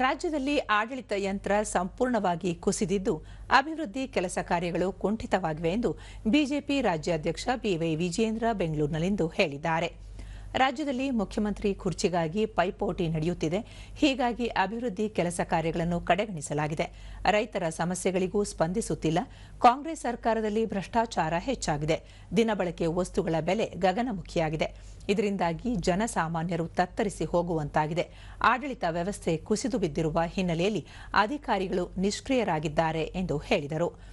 ರಾಜ್ಯದಲ್ಲಿ ಆಡಳಿತ ಯಂತ್ರ ಸಂಪೂರ್ಣವಾಗಿ ಕುಸಿದಿದ್ದು, ಅಭಿವೃದ್ಧಿ ಕೆಲಸ ಕಾರ್ಯಗಳು ಕುಂಠಿತವಾಗಿವೆ ಎಂದು ಬಿಜೆಪಿ ರಾಜ್ಯಾಧ್ಯಕ್ಷ ಬಿವೈ ವಿಜೇಂದ್ರ ಬೆಂಗಳೂರಿನಲ್ಲಿಂದು ಹೇಳಿದ್ದಾರೆ. ರಾಜ್ಯದಲ್ಲಿ ಮುಖ್ಯಮಂತ್ರಿ ಕುರ್ಚಿಗಾಗಿ ಪೈಪೋಟಿ ನಡೆಯುತ್ತಿದೆ. ಹೀಗಾಗಿ ಅಭಿವೃದ್ಧಿ ಕೆಲಸ ಕಾರ್ಯಗಳನ್ನು ಕಡೆಗಣಿಸಲಾಗಿದೆ. ರೈತರ ಸಮಸ್ಯೆಗಳಿಗೂ ಸ್ಪಂದಿಸುತ್ತಿಲ್ಲ. ಕಾಂಗ್ರೆಸ್ ಸರ್ಕಾರದಲ್ಲಿ ಭ್ರಷ್ಟಾಚಾರ ಹೆಚ್ಚಾಗಿದೆ. ದಿನಬಳಕೆ ವಸ್ತುಗಳ ಬೆಲೆ ಗಗನಮುಖಿಯಾಗಿದೆ. ಇದರಿಂದಾಗಿ ಜನಸಾಮಾನ್ಯರು ತತ್ತರಿಸಿ ಹೋಗುವಂತಾಗಿದೆ. ಆಡಳಿತ ವ್ಯವಸ್ಥೆ ಕುಸಿದು ಬಿದ್ದಿರುವ ಹಿನ್ನೆಲೆಯಲ್ಲಿ ಅಧಿಕಾರಿಗಳು ನಿಷ್ಕ್ರಿಯರಾಗಿದ್ದಾರೆ ಎಂದು ಹೇಳಿದರು.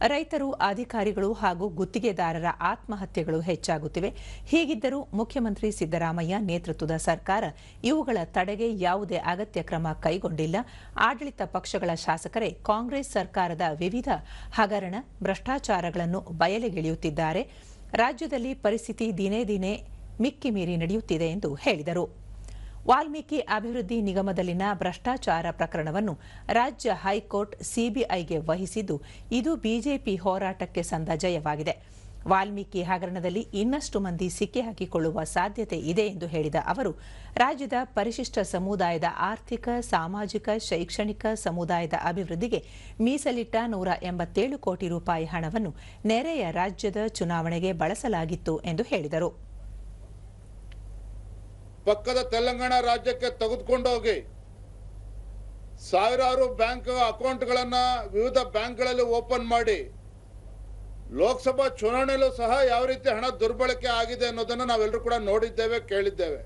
ರೈತರು, ಅಧಿಕಾರಿಗಳು ಹಾಗೂ ಗುತ್ತಿಗೆದಾರರ ಆತ್ಮಹತ್ಯೆಗಳು ಹೆಚ್ಚಾಗುತ್ತಿವೆ. ಹೀಗಿದ್ದರೂ ಮುಖ್ಯಮಂತ್ರಿ ಸಿದ್ದರಾಮಯ್ಯ ನೇತೃತ್ವದ ಸರ್ಕಾರ ಇವುಗಳ ತಡೆಗೆ ಯಾವುದೇ ಅಗತ್ಯ ಕ್ರಮ ಕೈಗೊಂಡಿಲ್ಲ. ಆಡಳಿತ ಪಕ್ಷಗಳ ಶಾಸಕರೇ, ಕಾಂಗ್ರೆಸ್ ಸರ್ಕಾರದ ವಿವಿಧ ಹಗರಣ ಭ್ರಷ್ಟಾಚಾರಗಳನ್ನು ಬಯಲಿಗೆಳೆಯುತ್ತಿದ್ದಾರೆ. ರಾಜ್ಯದಲ್ಲಿ ಪರಿಸ್ಥಿತಿ ದಿನೇ ದಿನೇ ಮಿಕ್ಕಿಮೀರಿ ನಡೆಯುತ್ತಿದೆ ಎಂದು ಹೇಳಿದರು. ವಾಲ್ಮೀಕಿ ಅಭಿವೃದ್ಧಿ ನಿಗಮದಲ್ಲಿನ ಭ್ರಷ್ಟಾಚಾರ ಪ್ರಕರಣವನ್ನು ರಾಜ್ಯ ಹೈಕೋರ್ಟ್ ಸಿಬಿಐಗೆ ವಹಿಸಿದ್ದು ಇದು ಬಿಜೆಪಿ ಹೋರಾಟಕ್ಕೆ ಸಂದ ಜಯವಾಗಿದೆ. ವಾಲ್ಮೀಕಿ ಹಗರಣದಲ್ಲಿ ಇನ್ನಷ್ಟು ಮಂದಿ ಸಿಕ್ಕಿಹಾಕಿಕೊಳ್ಳುವ ಸಾಧ್ಯತೆ ಇದೆ ಎಂದು ಹೇಳಿದ ಅವರು, ರಾಜ್ಯದ ಪರಿಶಿಷ್ಟ ಸಮುದಾಯದ ಆರ್ಥಿಕ, ಸಾಮಾಜಿಕ, ಶೈಕ್ಷಣಿಕ ಸಮುದಾಯದ ಅಭಿವೃದ್ಧಿಗೆ ಮೀಸಲಿಟ್ಟ ನೂರ ಎಂಬತ್ತೇಳು ಕೋಟಿ ರೂಪಾಯಿ ಹಣವನ್ನು ನೆರೆಯ ರಾಜ್ಯದ ಚುನಾವಣೆಗೆ ಬಳಸಲಾಗಿತ್ತು ಎಂದು ಹೇಳಿದರು. ಪಕ್ಕದ ತೆಲಂಗಾಣ ರಾಜ್ಯಕ್ಕೆ ತೆಗೆದುಕೊಂಡೋಗಿ ಸಾವಿರಾರು ಬ್ಯಾಂಕ್ ಅಕೌಂಟ್ಗಳನ್ನು ವಿವಿಧ ಬ್ಯಾಂಕ್ಗಳಲ್ಲಿ ಓಪನ್ ಮಾಡಿ ಲೋಕಸಭಾ ಚುನಾವಣೆಯಲ್ಲೂ ಸಹ ಯಾವ ರೀತಿ ಹಣ ದುರ್ಬಳಕೆ ಆಗಿದೆ ಅನ್ನೋದನ್ನ ನಾವೆಲ್ಲರೂ ಕೂಡ ನೋಡಿದ್ದೇವೆ, ಕೇಳಿದ್ದೇವೆ.